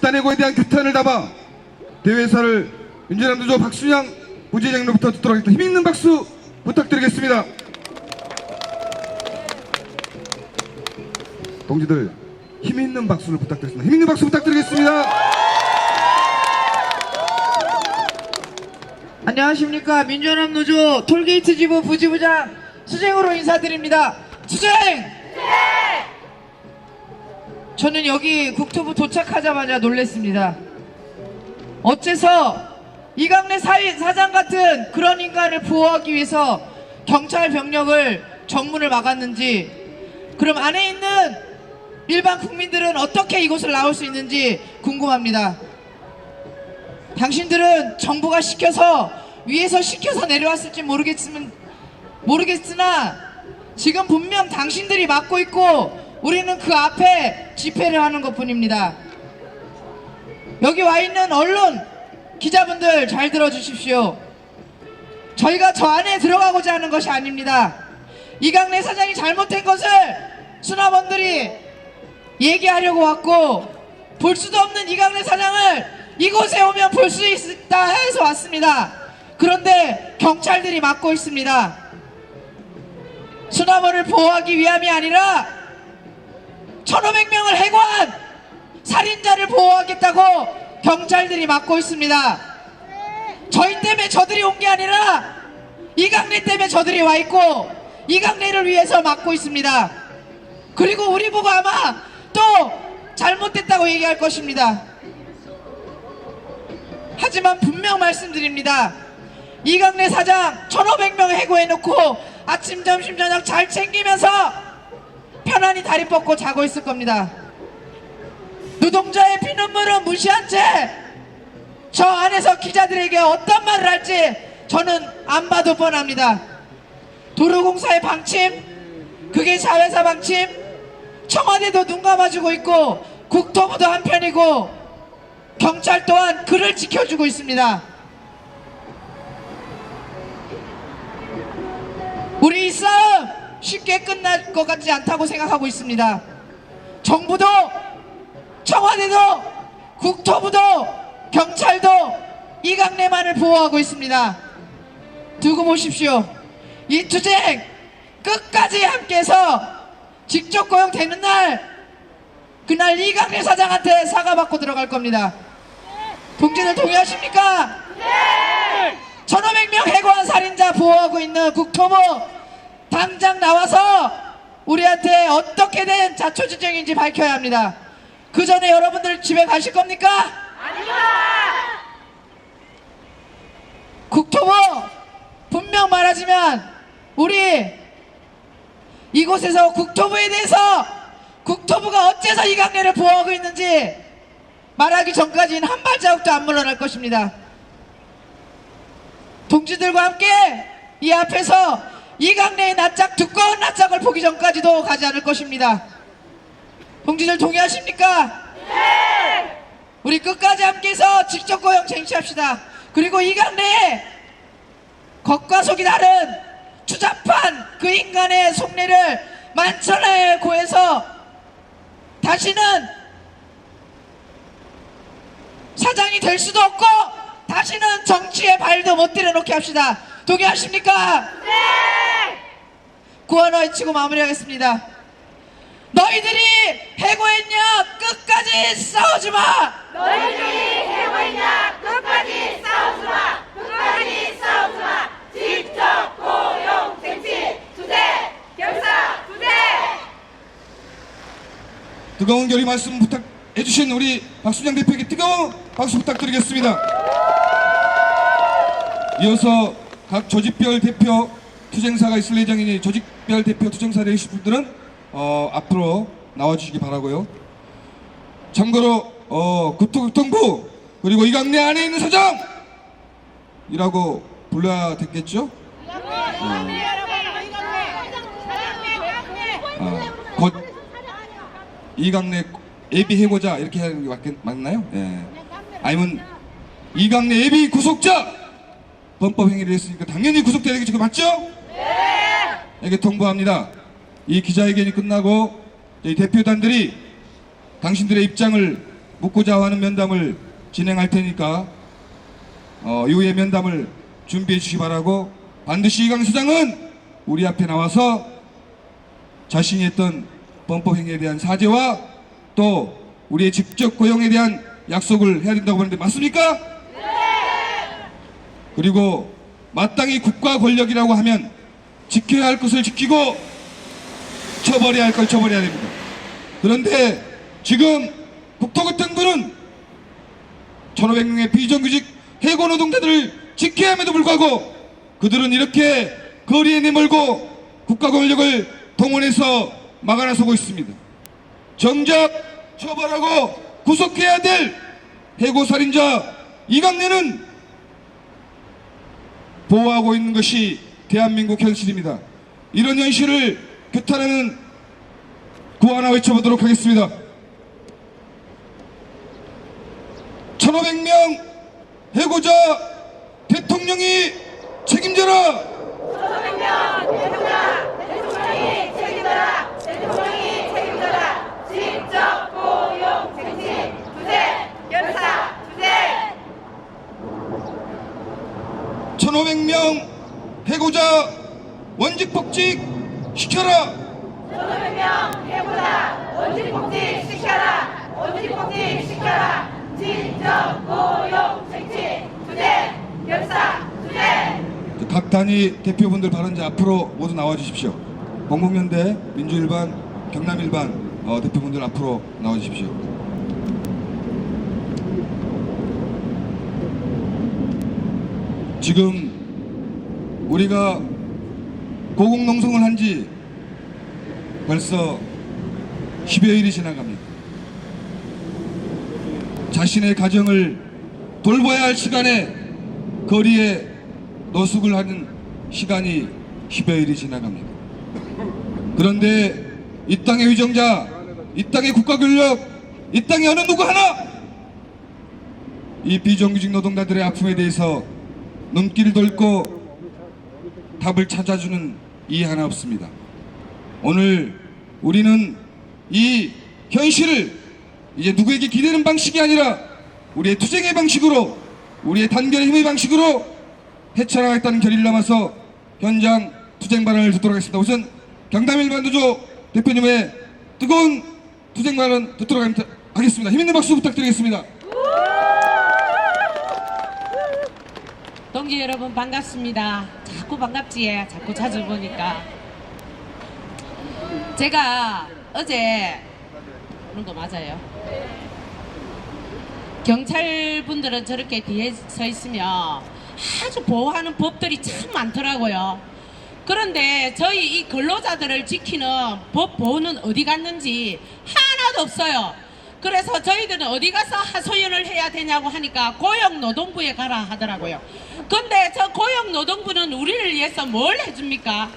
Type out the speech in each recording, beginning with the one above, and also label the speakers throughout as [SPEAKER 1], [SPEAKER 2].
[SPEAKER 1] 단해고에 대한 규탄을 담아 대회사를 윤재남 누조 박순양 부지장로부터 듣도록 하겠습니다. 힘있는 박수 부탁드리겠습니다. 동지들 힘있는 박수를 부탁드리겠습니다. 힘있는 박수 부탁드리겠습니다.
[SPEAKER 2] 안녕하십니까 민주연합 노조 톨게이트 지부 부지부장 수쟁으로 인사드립니다. 수쟁! 저는 여기 국토부 도착하자마자 놀랬습니다. 어째서 이강래 사위- 사장 같은 그런 인간을 보호하기 위해서 경찰 병력을 정문을 막았는지 그럼 안에 있는 일반 국민들은 어떻게 이곳을 나올 수 있는지 궁금합니다. 당신들은 정부가 시켜서 위에서 시켜서 내려왔을지 모르겠으면 모르겠으나 지금 분명 당신들이 맡고 있고 우리는 그 앞에 집회를 하는 것 뿐입니다. 여기 와 있는 언론 기자분들 잘 들어주십시오. 저희가 저 안에 들어가고자 하는 것이 아닙니다. 이강래 사장이 잘못된 것을 수납원들이 얘기하려고 왔고 볼 수도 없는 이강래 사장을 이곳에 오면 볼 수 있다 해서 왔습니다. 그런데 경찰들이 막고 있습니다. 수납원을 보호하기 위함이 아니라 1500명을 해고한 살인자를 보호하겠다고 경찰들이 막고 있습니다. 저희 때문에 저들이 온 게 아니라 이강래 때문에 저들이 와 있고 이강래를 위해서 막고 있습니다. 그리고 우리 보고 아마 또 잘못됐다고 얘기할 것입니다. 하지만 분명 말씀드립니다. 이강래 사장 1500명 해고해놓고 아침 점심 저녁 잘 챙기면서 편안히 다리 뻗고 자고 있을 겁니다. 노동자의 피눈물은 무시한 채 저 안에서 기자들에게 어떤 말을 할지 저는 안 봐도 뻔합니다. 도로공사의 방침, 그게 사회사 방침, 청와대도 눈 감아주고 있고 국토부도 한편이고 경찰 또한 그를 지켜주고 있습니다. 우리 이 싸움 쉽게 끝날 것 같지 않다고 생각하고 있습니다. 정부도 청와대도 국토부도 경찰도 이강래만을 보호하고 있습니다. 두고 보십시오. 이 투쟁 끝까지 함께해서 직접 고용되는 날 그날 이강래 사장한테 사과받고 들어갈 겁니다. 동지들 동의하십니까? 네! 1500명 해고한 살인자 보호하고 있는 국토부 당장 나와서 우리한테 어떻게 된 자초지정인지 밝혀야 합니다. 그 전에 여러분들 집에 가실 겁니까? 국토부 분명 말하지만 우리 이곳에서 국토부에 대해서 국토부가 어째서 이강래를 보호하고 있는지 말하기 전까지는 한 발자국도 안 물러날 것입니다. 동지들과 함께 이 앞에서 이강래의 낯짝 두꺼운 낯짝을 보기 전까지도 가지 않을 것입니다. 동지들 동의하십니까? 네! 우리 끝까지 함께해서 직접 고용 쟁취합시다. 그리고 이강래의 겉과 속이 다른 추잡한 그 인간의 속내를 만천하에 고해서 다시는 사장이 될 수도 없고 다시는 정치에 발도 못 들여놓게 합시다. 동의하십니까? 네! 구원을 외치고 마무리하겠습니다. 너희들이 해고했냐? 끝까지 싸우지 마!
[SPEAKER 3] 너희들이 해고했냐 끝까지 싸우지 마 끝까지 싸우지 마 직접 고용 쟁취 투쟁 경사 투쟁
[SPEAKER 1] 뜨거운 결의 말씀 부탁해주신 우리 박순양 대표에게 뜨거운 박수 부탁드리겠습니다. 이어서 각 조직별 대표 투쟁사가 있을 예정이니 조직별 대표 투쟁사 되실 분들은 어, 앞으로 나와주시기 바라고요. 참고로 어, 국토교통부 그리고 이강래 안에 있는 사장이라고 불러야 됐겠죠? 어, 곧 이강래 예비 해고자 이렇게 하는 게 맞겠, 맞나요? 예. 아니면 이강래 예비 구속자 범법 행위를 했으니까 당연히 구속돼야 되겠죠? 그거 맞죠? 네. 이게 통보합니다. 이 기자회견이 끝나고 저희 대표단들이 당신들의 입장을 묻고자 하는 면담을 진행할 테니까 어, 이후에 면담을 준비해 주시기 바라고 반드시 이강 수장은 우리 앞에 나와서 자신이 했던 범법 행위에 대한 사죄와 또 우리의 직접 고용에 대한 약속을 해야 된다고 하는데 맞습니까? 그리고 마땅히 국가 권력이라고 하면 지켜야 할 것을 지키고 처벌해야 할 걸 처벌해야 됩니다. 그런데 지금 국토교통부는 1500명의 비정규직 해고 노동자들을 지켜야 함에도 불구하고 그들은 이렇게 거리에 내몰고 국가 권력을 동원해서 막아나서고 있습니다. 정작 처벌하고 구속해야 될 해고살인자 이강래는 보호하고 있는 것이 대한민국 현실입니다. 이런 현실을 규탄하는 구호 하나 외쳐보도록 하겠습니다. 1500명 해고자 대통령이 책임져라!
[SPEAKER 3] 대통령이 책임져라 대통령이 책임져라 직접 고용 정치 주제 결사 주제
[SPEAKER 1] 1500명 해고자 원직 복직 시켜라!
[SPEAKER 3] 1500명 해보자 원직복지 시켜라 원직복지 시켜라 직접 고용 정치 주제 결사 주제
[SPEAKER 1] 각 단위 대표분들 발언자 앞으로 모두 나와 주십시오. 공공연대, 민주일반, 경남일반 어, 대표분들 앞으로 나와 주십시오. 지금 우리가 고공농성을 한 지 벌써 10여일이 지나갑니다. 자신의 가정을 돌봐야 할 시간에 거리에 노숙을 하는 시간이 10여일이 지나갑니다. 그런데 이 땅의 위정자, 이 땅의 국가권력, 이 땅의 어느 누구 하나 이 비정규직 노동자들의 아픔에 대해서 눈길을 돌고 답을 찾아주는 이 하나 없습니다. 오늘 우리는 이 현실을 이제 누구에게 기대는 방식이 아니라 우리의 투쟁의 방식으로 우리의 단결의 힘의 방식으로 헤쳐나가겠다는 결의를 남아서 현장 투쟁 발언을 듣도록 하겠습니다. 우선 경남 일반도조 대표님의 뜨거운 투쟁 발언 듣도록 하겠습니다. 힘있는 박수 부탁드리겠습니다.
[SPEAKER 4] 동지 여러분 반갑습니다. 자꾸 반갑지? 자꾸 자주 보니까. 제가 어제 그런 거 맞아요. 경찰 분들은 저렇게 뒤에 서 있으면 아주 보호하는 법들이 참 많더라고요. 그런데 저희 이 근로자들을 지키는 법 보호는 어디 갔는지 하나도 없어요. 그래서 저희들은 어디 가서 하소연을 해야 되냐고 하니까 고용노동부에 가라 하더라고요. 근데 저 고용노동부는 우리를 위해서 뭘 해줍니까?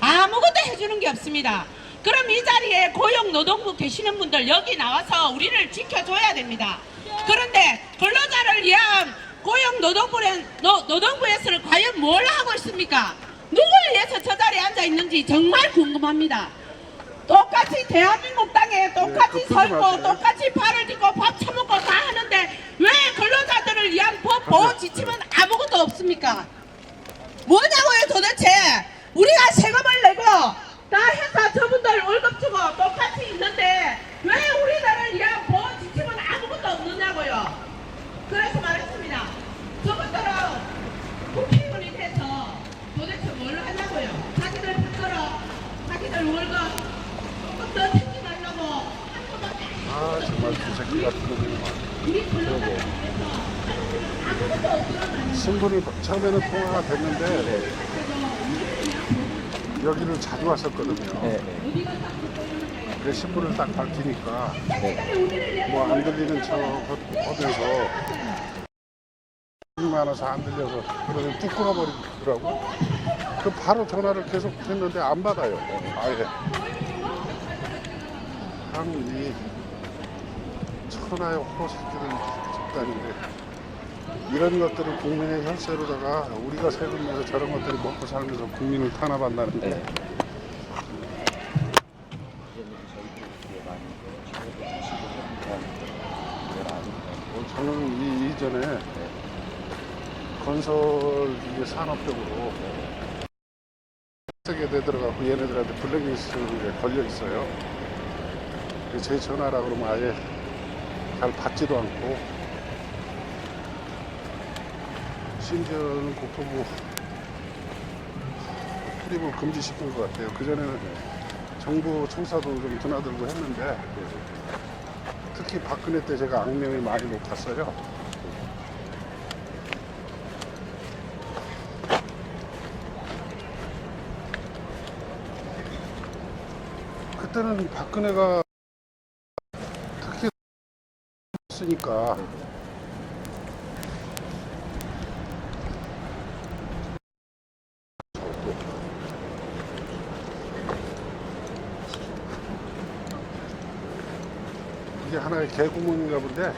[SPEAKER 4] 아무것도 해주는 게 없습니다. 그럼 이 자리에 고용노동부 계시는 분들 여기 나와서 우리를 지켜줘야 됩니다. 그런데 근로자를 위한 고용노동부는 노, 노동부에서는 과연 뭘 하고 있습니까? 누굴 위해서 저 자리에 앉아 있는지 정말 궁금합니다. 똑같이 대한민국 땅에 똑같이 서 있고 똑같이 발을 딛고 밥 처먹고 다 하는데 왜 근로자들을 위한 법 보호 지침은 아무것도 없습니까? 뭐냐고요 도대체 우리가 세금을 내고 다 회사 저분들 월급 주고 똑같이 있는데 왜 우리나라를 위한 보호 지침은 아무것도 없느냐고요 그래서 말했습니다 저분들은 국회의원이 돼서 도대체 뭘 하냐고요 자기들 받들어 자기들 월급 조금 더 챙겨달라고 한 번밖에 안
[SPEAKER 5] 아 정말 그 새끼 같은 놈이
[SPEAKER 4] 우리 근로자들 위해서 아무것도 없더라고요
[SPEAKER 5] 신분을 처음에는 통화가 됐는데 여기를 자주 왔었거든요. 그래 신분을 딱 밝히니까 뭐 안 들리는 척 하면서 많아서 안 들려서 그러면 뚝 끊어버리더라고. 그 바로 전화를 계속 했는데 안 받아요. 아예. 참이 천하의 호새끼들 집단인데 이런 것들을 국민의 혈세로다가 우리가 세금 내서 저런 것들을 먹고 살면서 국민을 탄압한다는 게 저는 이 이전에 건설 이게 산업적으로 세계대 들어가고 얘네들한테 블랙리스트에 걸려 있어요. 제 전화라 그러면 아예 잘 받지도 않고 심지어는 국토부 출입을 금지시킨 것 같아요. 그전에는 정부 청사도 좀 드나들고 했는데 특히 박근혜 때 제가 악명이 많이 높았어요. 그때는 박근혜가 특히 쓰니까 하나의 개구멍인가 본데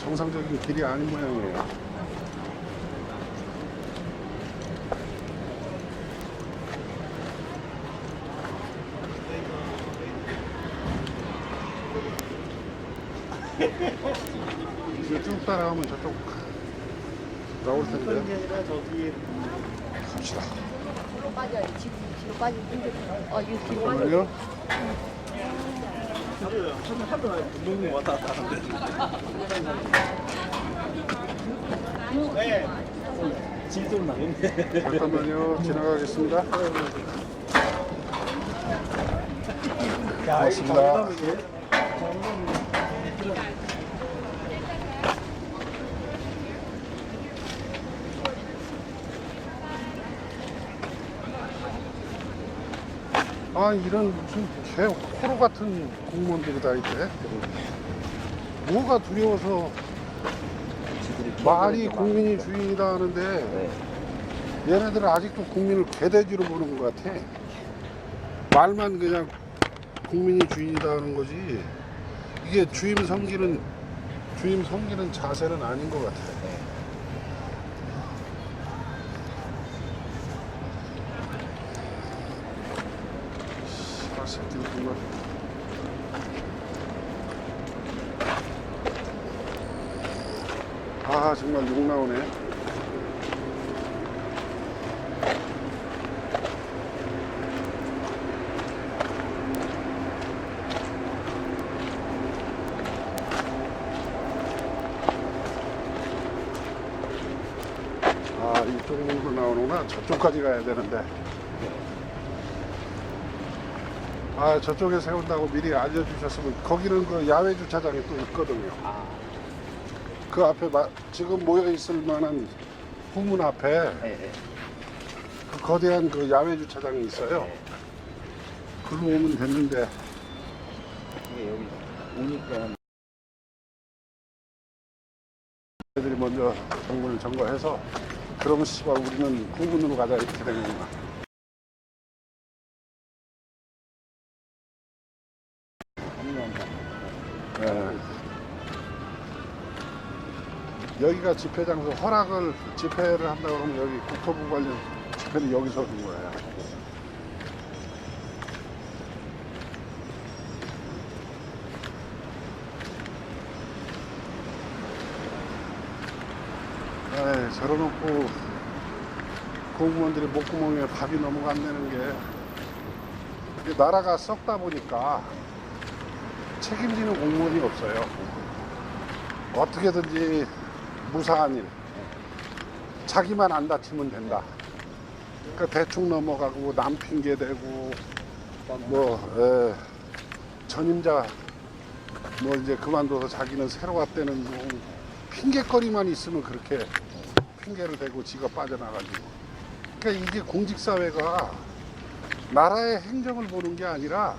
[SPEAKER 5] 정상적인 길이 아닌 모양이에요. 쭉 따라가면 저쪽 나올 텐데. 갑시다.
[SPEAKER 3] 뒤로 빠져요. 뒤로 빠지면 힘들어요. 어, 이거 뒤로 빠져.
[SPEAKER 5] 잠깐만요. 잠깐만요. 지나가겠습니다. 고맙습니다. 아 이런 무슨 개 호로 같은 공무원들이 다 있대. 뭐가 두려워서 말이 국민이 주인이다 하는데 얘네들은 아직도 국민을 개돼지로 보는 것 같아. 말만 그냥 국민이 주인이다 하는 거지. 이게 주임 섬기는 주임 섬기는 자세는 아닌 것 같아. 아, 새끼들 정말. 아, 정말 욕 나오네. 아, 이쪽 문으로 나오는구나. 저쪽까지 가야 되는데. 아, 저쪽에 세운다고 미리 알려주셨으면 거기는 그 야외 주차장이 또 있거든요. 그 앞에 마- 지금 모여 있을 만한 후문 앞에 그 거대한 그 야외 주차장이 있어요. 글로 오면 됐는데.
[SPEAKER 6] 이게 여기 오니까
[SPEAKER 5] 애들이 먼저 정문을 점거해서 그러면 씨발 우리는 후문으로 가자 이렇게 되는구 여기가 집회 장소 허락을 집회를 한다 그러면 여기 국토부 관련 집회는 여기서 하는 거예요. 에이, 저러놓고 공무원들이 목구멍에 밥이 넘어간다는 게 나라가 썩다 보니까 책임지는 공무원이 없어요. 어떻게든지 무사한 일, 자기만 안 다치면 된다. 그러니까 대충 넘어가고 남 핑계 대고 뭐 에, 전임자 뭐 이제 그만둬서 자기는 새로 왔다는 뭐 핑계거리만 있으면 그렇게 핑계를 대고 지가 빠져나가지고 그러니까 이게 공직사회가 나라의 행정을 보는 게 아니라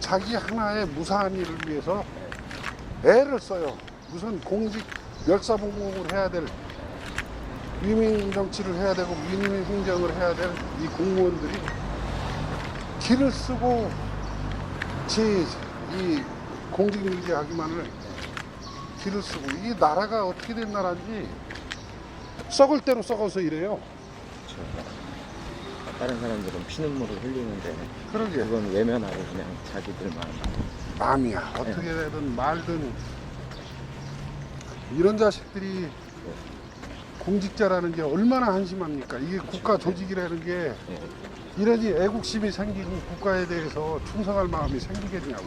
[SPEAKER 5] 자기 하나의 무사한 일을 위해서 애를 써요. 무슨 공직 멸사봉공을 해야 될 위민 정치를 해야 되고 위민 행정을 해야 될 이 공무원들이 길을 쓰고 제이 공직 유지하기만을 길을 쓰고 이 나라가 어떻게 된 나라인지 썩을 대로 썩어서 이래요.
[SPEAKER 6] 다른 사람들은 피눈물을 흘리는데
[SPEAKER 5] 그러게
[SPEAKER 6] 그건 외면하고 그냥 자기들만
[SPEAKER 5] 마음이야. 어떻게 되든 말든 이런 자식들이 공직자라는 게 얼마나 한심합니까? 이게 국가 조직이라는 게 이러지 애국심이 생기고 국가에 대해서 충성할 마음이 생기겠냐고.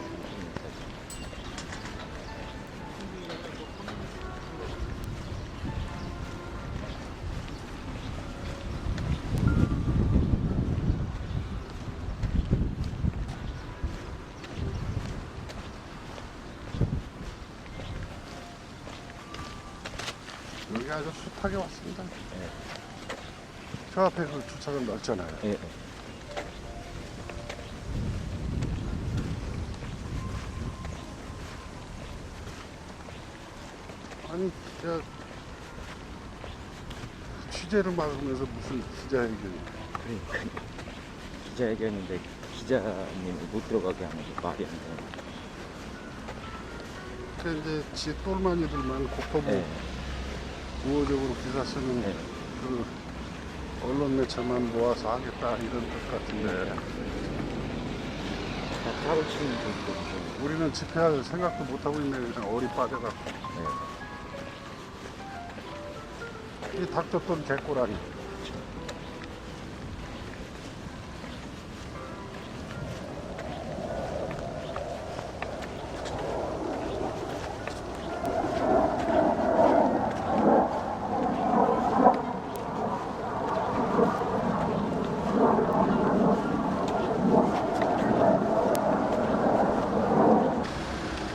[SPEAKER 5] 숱하게 왔습니다. 저 앞에 그 주차장 넓잖아요.
[SPEAKER 6] 예.
[SPEAKER 5] 아니, 저 취재를 막으면서 무슨 기자회견이
[SPEAKER 6] 그러니까 기자회견인데 기자님을 못 들어가게 하는 게 말이 안 돼요.
[SPEAKER 5] 그 이제 지 똘마니들만 국토부
[SPEAKER 6] 예.
[SPEAKER 5] 우호적으로 기사 쓰는
[SPEAKER 6] 네.
[SPEAKER 5] 그 언론 매체만 모아서 하겠다 이런 뜻 같은데
[SPEAKER 6] 다 따로 치는 분들이고.
[SPEAKER 5] 우리는 집회할 생각도 못 하고 있네 그냥 어리 빠져갖고
[SPEAKER 6] 네.
[SPEAKER 5] 이 닥쳤던 개꼬라니